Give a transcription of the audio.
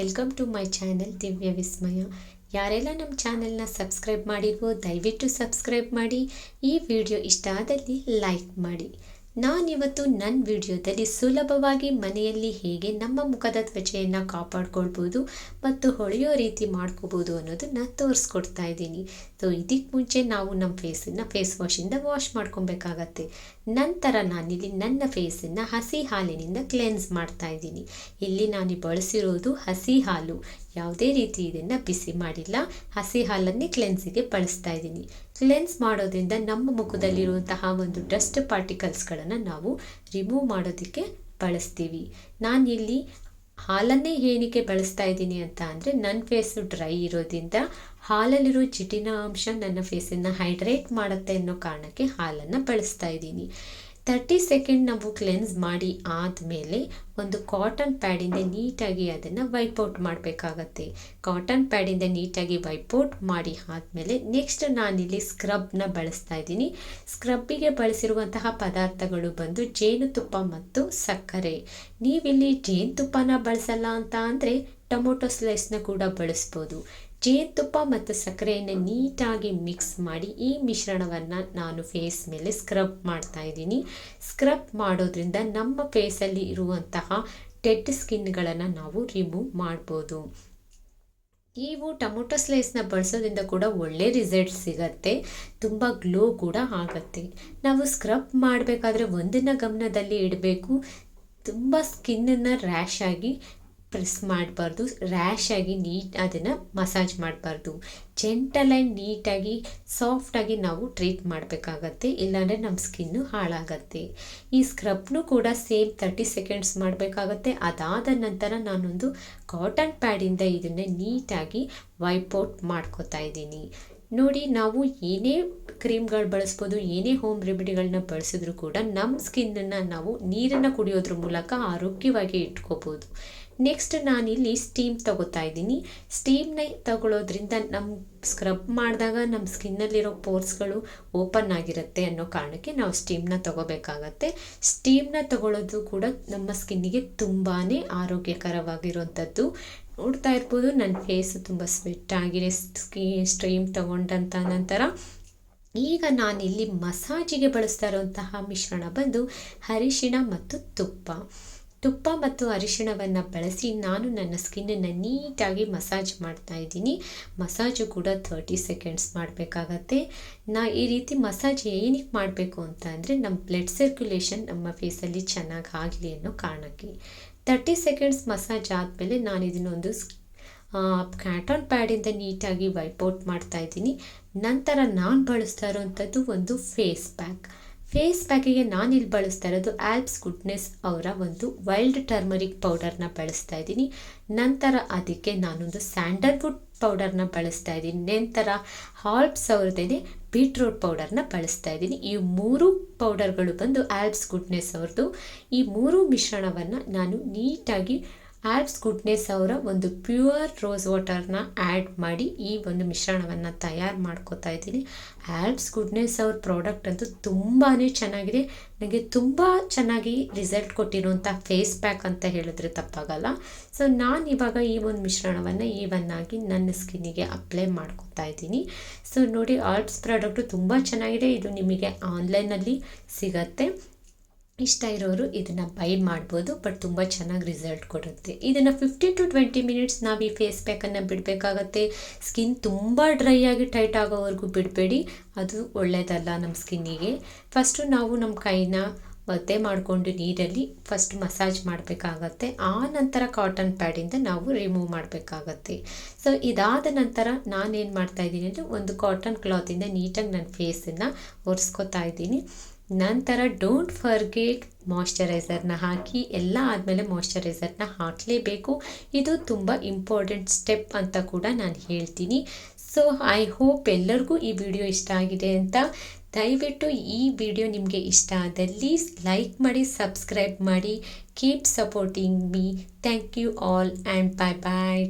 Welcome to my channel ದಿವ್ಯ ವಿಸ್ಮಯ ಯಾರೆಲ್ಲ ನಮ್ಮ ಚಾನೆಲ್ನ ಸಬ್ಸ್ಕ್ರೈಬ್ ಮಾಡಿಲ್ವೋ ದಯವಿಟ್ಟು ಸಬ್ಸ್ಕ್ರೈಬ್ ಮಾಡಿ. ಈ ವಿಡಿಯೋ ಇಷ್ಟ ಆದಲ್ಲಿ ಲೈಕ್ ಮಾಡಿ. ನಾನಿವತ್ತು ನನ್ನ ವಿಡಿಯೋದಲ್ಲಿ ಸುಲಭವಾಗಿ ಮನೆಯಲ್ಲಿ ಹೇಗೆ ನಮ್ಮ ಮುಖದ ತ್ವಚೆಯನ್ನು ಕಾಪಾಡ್ಕೊಳ್ಬೋದು ಮತ್ತು ಹೊಳೆಯೋ ರೀತಿ ಮಾಡ್ಕೋಬೋದು ಅನ್ನೋದನ್ನು ತೋರಿಸ್ಕೊಡ್ತಾ ಇದ್ದೀನಿ. ಸೊ ಇದಕ್ಕೆ ಮುಂಚೆ ನಾವು ನಮ್ಮ ಫೇಸನ್ನು ಫೇಸ್ ವಾಶಿಂದ ವಾಶ್ ಮಾಡ್ಕೊಬೇಕಾಗತ್ತೆ ನಂತರ ನಾನಿಲ್ಲಿ ನನ್ನ ಫೇಸನ್ನು ಹಸಿ ಹಾಲಿನಿಂದ ಕ್ಲೆನ್ಸ್ ಮಾಡ್ತಾ ಇದ್ದೀನಿ. ಇಲ್ಲಿ ನಾನು ಬಳಸಿರೋದು ಹಸಿ ಹಾಲು. ಯಾವುದೇ ರೀತಿ ಇದನ್ನು ಬಿಸಿ ಮಾಡಿಲ್ಲ. ಹಸಿ ಹಾಲನ್ನೇ ಕ್ಲೆನ್ಸಿಗೆ ಬಳಸ್ತಾ ಇದ್ದೀನಿ. ಕ್ಲೆನ್ಸ್ ಮಾಡೋದ್ರಿಂದ ನಮ್ಮ ಮುಖದಲ್ಲಿರುವಂತಹ ಒಂದು ಡಸ್ಟ್ ಪಾರ್ಟಿಕಲ್ಸ್ಗಳನ್ನು ನಾವು ರಿಮೂವ್ ಮಾಡೋದಕ್ಕೆ ಬಳಸ್ತೀವಿ. ನಾನಿಲ್ಲಿ ಹಾಲನ್ನೇ ಏನಕ್ಕೆ ಬಳಸ್ತಾ ಇದ್ದೀನಿ ಅಂತ ಅಂದರೆ ನನ್ನ ಫೇಸು ಡ್ರೈ ಇರೋದ್ರಿಂದ ಹಾಲಲ್ಲಿರೋ ಚಿಟಿನ ಅಂಶ ನನ್ನ ಫೇಸನ್ನು ಹೈಡ್ರೇಟ್ ಮಾಡುತ್ತೆ ಅನ್ನೋ ಕಾರಣಕ್ಕೆ ಹಾಲನ್ನು ಬಳಸ್ತಾ ಇದ್ದೀನಿ. ತರ್ಟಿ ಸೆಕೆಂಡ್ ನಾವು ಕ್ಲೆನ್ಸ್ ಮಾಡಿ ಆದಮೇಲೆ ಒಂದು ಕಾಟನ್ ಪ್ಯಾಡಿಂದ ನೀಟಾಗಿ ಅದನ್ನು ವೈಪೌಟ್ ಮಾಡಬೇಕಾಗತ್ತೆ. ಕಾಟನ್ ಪ್ಯಾಡಿಂದ ನೀಟಾಗಿ ವೈಪೌಟ್ ಮಾಡಿ ಆದಮೇಲೆ ನೆಕ್ಸ್ಟ್ ನಾನಿಲ್ಲಿ ಸ್ಕ್ರಬ್ನ ಬಳಸ್ತಾ ಇದ್ದೀನಿ. ಸ್ಕ್ರಬ್ಬಿಗೆ ಬಳಸಿರುವಂತಹ ಪದಾರ್ಥಗಳು ಬಂದು ಜೇನುತುಪ್ಪ ಮತ್ತು ಸಕ್ಕರೆ. ನೀವಿಲ್ಲಿ ಜೇನುತುಪ್ಪನ ಬಳಸಲ್ಲ ಅಂತ ಅಂದರೆ ಟೊಮೊಟೊ ಸ್ಲೈಸ್ನ ಕೂಡ ಬಳಸ್ಬೋದು. ಜೇನುತುಪ್ಪ ಮತ್ತು ಸಕ್ಕರೆಯನ್ನು ನೀಟಾಗಿ ಮಿಕ್ಸ್ ಮಾಡಿ ಈ ಮಿಶ್ರಣವನ್ನು ನಾನು ಫೇಸ್ ಮೇಲೆ ಸ್ಕ್ರಬ್ ಮಾಡ್ತಾ ಇದ್ದೀನಿ. ಸ್ಕ್ರಬ್ ಮಾಡೋದ್ರಿಂದ ನಮ್ಮ ಫೇಸಲ್ಲಿ ಇರುವಂತಹ ಡೆಡ್ ಸ್ಕಿನ್ಗಳನ್ನು ನಾವು ರಿಮೂವ್ ಮಾಡ್ಬೋದು. ನೀವು ಟೊಮೊಟೊ ಸ್ಲೈಸ್ನ ಬಳಸೋದ್ರಿಂದ ಕೂಡ ಒಳ್ಳೆ ರಿಸಲ್ಟ್ ಸಿಗತ್ತೆ. ತುಂಬ ಗ್ಲೋ ಕೂಡ ಆಗುತ್ತೆ. ನಾವು ಸ್ಕ್ರಬ್ ಮಾಡಬೇಕಾದ್ರೆ ಒಂದನ್ನು ಗಮನದಲ್ಲಿ ಇಡಬೇಕು. ತುಂಬ ಸ್ಕಿನ್ನನ್ನು ರ್ಯಾಶ್ ಆಗಿ ಪ್ರೆಸ್ ಮಾಡಬಾರ್ದು ರ್ಯಾಶ್ ಆಗಿ ನೀಟ್ ಅದನ್ನು ಮಸಾಜ್ ಮಾಡಬಾರ್ದು. ಜೆಂಟಲ್ ಆ್ಯಂಡ್ ನೀಟಾಗಿ ಸಾಫ್ಟಾಗಿ ನಾವು ಟ್ರೀಟ್ ಮಾಡಬೇಕಾಗತ್ತೆ, ಇಲ್ಲಾಂದರೆ ನಮ್ಮ ಸ್ಕಿನ್ನು ಹಾಳಾಗತ್ತೆ. ಈ ಸ್ಕ್ರಬ್ನು ಕೂಡ ಸೇಮ್ ತರ್ಟಿ ಸೆಕೆಂಡ್ಸ್ ಮಾಡಬೇಕಾಗತ್ತೆ. ಅದಾದ ನಂತರ ನಾನೊಂದು ಕಾಟನ್ ಪ್ಯಾಡಿಂದ ಇದನ್ನು ನೀಟಾಗಿ ವೈಪೌಟ್ ಮಾಡ್ಕೋತಾ ಇದ್ದೀನಿ. ನೋಡಿ, ನಾವು ಏನೇ ಕ್ರೀಮ್ಗಳು ಬಳಸ್ಬೋದು, ಏನೇ ಹೋಮ್ ರೆಮಿಡಿಗಳನ್ನ ಬಳಸಿದ್ರು ಕೂಡ ನಮ್ಮ ಸ್ಕಿನ್ನನ್ನು ನಾವು ನೀರನ್ನು ಕುಡಿಯೋದ್ರ ಮೂಲಕ ಆರೋಗ್ಯವಾಗಿ ಇಟ್ಕೋಬೋದು. ನೆಕ್ಸ್ಟ್ ನಾನಿಲ್ಲಿ ಸ್ಟೀಮ್ ತಗೋತಾ ಇದ್ದೀನಿ. ಸ್ಟೀಮ್ನ ತಗೊಳ್ಳೋದ್ರಿಂದ ನಮ್ಮ ಸ್ಕ್ರಬ್ ಮಾಡಿದಾಗ ನಮ್ಮ ಸ್ಕಿನ್ನಲ್ಲಿರೋ ಪೋರ್ಸ್ಗಳು ಓಪನ್ ಆಗಿರುತ್ತೆ ಅನ್ನೋ ಕಾರಣಕ್ಕೆ ನಾವು ಸ್ಟೀಮ್ನ ತಗೋಬೇಕಾಗತ್ತೆ. ಸ್ಟೀಮ್ನ ತಗೊಳ್ಳೋದು ಕೂಡ ನಮ್ಮ ಸ್ಕಿನ್ನಿಗೆ ತುಂಬಾ ಆರೋಗ್ಯಕರವಾಗಿರುವಂಥದ್ದು ನೋಡ್ತಾ ಇರ್ಬೋದು. ನನ್ನ ಫೇಸ್ ತುಂಬ ಸ್ವೆಟ್ ಆಗಿದೆ. ಸ್ಟ್ರೀಮ್ ತಗೊಂಡಂಥ ನಂತರ ಈಗ ನಾನಿಲ್ಲಿ ಮಸಾಜಿಗೆ ಬಳಸ್ತಾ ಇರುವಂತಹ ಮಿಶ್ರಣ ಬಂದು ಅರಿಶಿಣ ಮತ್ತು ತುಪ್ಪ. ತುಪ್ಪ ಮತ್ತು ಅರಿಶಿಣವನ್ನು ಬಳಸಿ ನಾನು ನನ್ನ ಸ್ಕಿನ್ನನ್ನು ನೀಟಾಗಿ ಮಸಾಜ್ ಮಾಡ್ತಾ ಇದ್ದೀನಿ. ಮಸಾಜು ಕೂಡ ಥರ್ಟಿ ಸೆಕೆಂಡ್ಸ್ ಮಾಡಬೇಕಾಗತ್ತೆ. ನಾ ಈ ರೀತಿ ಮಸಾಜ್ ಏನಕ್ಕೆ ಮಾಡಬೇಕು ಅಂತ ಅಂದರೆ ನಮ್ಮ ಬ್ಲಡ್ ಸರ್ಕ್ಯುಲೇಷನ್ ನಮ್ಮ ಫೇಸಲ್ಲಿ ಚೆನ್ನಾಗಿ ಆಗಲಿ ಅನ್ನೋ ಕಾರಣಕ್ಕೆ. ತರ್ಟಿ ಸೆಕೆಂಡ್ಸ್ ಮಸಾಜ್ ಆದಮೇಲೆ ನಾನು ಇದನ್ನೊಂದು ಕ್ಯಾಟನ್ ಪ್ಯಾಡಿಂದ ನೀಟಾಗಿ ವೈಪೌಟ್ ಮಾಡ್ತಾ ಇದ್ದೀನಿ. ನಂತರ ನಾನು ಬಳಸ್ತಾ ಇರೋವಂಥದ್ದು ಒಂದು ಫೇಸ್ ಪ್ಯಾಕ್ ಫೇಸ್ ಪ್ಯಾಕಿಗೆ ನಾನು ಇಲ್ಲಿ ಬಳಸ್ತಾ ಇರೋದು ಆಲ್ಪ್ಸ್ ಗುಡ್ನೆಸ್ ಅವರ ಒಂದು ವೈಲ್ಡ್ ಟರ್ಮರಿಕ್ ಪೌಡರ್ನ ಬಳಸ್ತಾ ಇದ್ದೀನಿ. ನಂತರ ಅದಕ್ಕೆ ನಾನೊಂದು ಸ್ಯಾಂಡಲ್ವುಡ್ ಪೌಡರ್ನ ಬಳಸ್ತಾ ಇದ್ದೀನಿ. ನಂತರ ಹಾಲ್ಪ್ಸ್ ಅವ್ರದ್ದೇನೆ ಬೀಟ್ರೂಟ್ ಪೌಡರ್ನ ಬಳಸ್ತಾ ಇದ್ದೀನಿ. ಈ ಮೂರು ಪೌಡರ್ಗಳು ಬಂದು ಆಲ್ಪ್ಸ್ ಗುಡ್ನೆಸ್ ಅವ್ರದ್ದು ಈ ಮೂರು ಮಿಶ್ರಣವನ್ನು ನಾನು ನೀಟಾಗಿ ಆಲ್ಪ್ಸ್ ಗುಡ್ನೆಸ್ ಅವರ ಒಂದು ಪ್ಯೂರ್ ರೋಸ್ ವಾಟರ್ನ ಆ್ಯಡ್ ಮಾಡಿ ಈ ಒಂದು ಮಿಶ್ರಣವನ್ನು ತಯಾರು ಮಾಡ್ಕೋತಾ ಇದ್ದೀನಿ. ಆಲ್ಪ್ಸ್ ಗುಡ್ನೆಸ್ ಅವ್ರ ಪ್ರಾಡಕ್ಟ್ ಅಂತೂ ತುಂಬಾ ಚೆನ್ನಾಗಿದೆ. ನನಗೆ ತುಂಬ ಚೆನ್ನಾಗಿ ರಿಸಲ್ಟ್ ಕೊಟ್ಟಿರುವಂಥ ಫೇಸ್ ಪ್ಯಾಕ್ ಅಂತ ಹೇಳಿದ್ರೆ ತಪ್ಪಾಗಲ್ಲ. ಸೊ, ನಾನು ಇವಾಗ ಈ ಒಂದು ಮಿಶ್ರಣವನ್ನು ಈವನ್ನಾಗಿ ನನ್ನ ಸ್ಕಿನ್ನಿಗೆ ಅಪ್ಲೈ ಮಾಡ್ಕೊತಾ ಇದ್ದೀನಿ. ಸೊ, ನೋಡಿ ಆಲ್ಪ್ಸ್ ಪ್ರಾಡಕ್ಟು ತುಂಬ ಚೆನ್ನಾಗಿದೆ. ಇದು ನಿಮಗೆ ಆನ್ಲೈನಲ್ಲಿ ಸಿಗತ್ತೆ. ಇಷ್ಟ ಇರೋರು ಇದನ್ನು ಬೈ ಮಾಡ್ಬೋದು ಬಟ್ ತುಂಬ ಚೆನ್ನಾಗಿ ರಿಸಲ್ಟ್ ಕೊಡುತ್ತೆ. ಇದನ್ನು ಫಿಫ್ಟೀನ್ ಟು ಟ್ವೆಂಟಿ ಮಿನಿಟ್ಸ್ ನಾವು ಈ ಫೇಸ್ ಪ್ಯಾಕನ್ನು ಬಿಡಬೇಕಾಗತ್ತೆ. ಸ್ಕಿನ್ ತುಂಬ ಡ್ರೈ ಆಗಿ ಟೈಟ್ ಆಗೋವರೆಗೂ ಬಿಡಬೇಡಿ. ಅದು ಒಳ್ಳೆಯದಲ್ಲ ನಮ್ಮ ಸ್ಕಿನ್ನಿಗೆ ಫಸ್ಟು ನಾವು ನಮ್ಮ ಕೈನ ಒದ್ದೆ ಮಾಡಿಕೊಂಡು ನೀರಲ್ಲಿ ಫಸ್ಟ್ ಮಸಾಜ್ ಮಾಡಬೇಕಾಗತ್ತೆ. ಆ ನಂತರ ಕಾಟನ್ ಪ್ಯಾಡಿಂದ ನಾವು ರಿಮೂವ್ ಮಾಡಬೇಕಾಗತ್ತೆ. ಸೊ ಇದಾದ ನಂತರ ನಾನೇನು ಮಾಡ್ತಾಯಿದ್ದೀನಿ ಅಂದರೆ ಒಂದು ಕಾಟನ್ ಕ್ಲಾತಿಂದ ನೀಟಾಗಿ ನನ್ನ ಫೇಸನ್ನು ಒರೆಸ್ಕೊತಾ ಇದ್ದೀನಿ. ನಂತರ ಡೋಂಟ್ ಫರ್ಗೆಟ್ ಮಾಯಶ್ಚರೈಸರ್ನ ಹಾಕಿ, ಎಲ್ಲ ಆದಮೇಲೆ ಮಾಯಶ್ಚರೈಸರ್ನ ಹಾಕಲೇಬೇಕು. ಇದು ತುಂಬ ಇಂಪಾರ್ಟೆಂಟ್ ಸ್ಟೆಪ್ ಅಂತ ಕೂಡ ನಾನು ಹೇಳ್ತೀನಿ. ಸೊ ಐ ಹೋಪ್ ಎಲ್ಲರಿಗೂ ಈ ವಿಡಿಯೋ ಇಷ್ಟ ಆಗಿದೆ ಅಂತ. ದಯವಿಟ್ಟು ಈ ವಿಡಿಯೋ ನಿಮಗೆ ಇಷ್ಟ ಆದಲ್ಲಿ ಲೈಕ್ ಮಾಡಿ ಸಬ್ಸ್ಕ್ರೈಬ್ ಮಾಡಿ. Keep supporting me thank you all and bye bye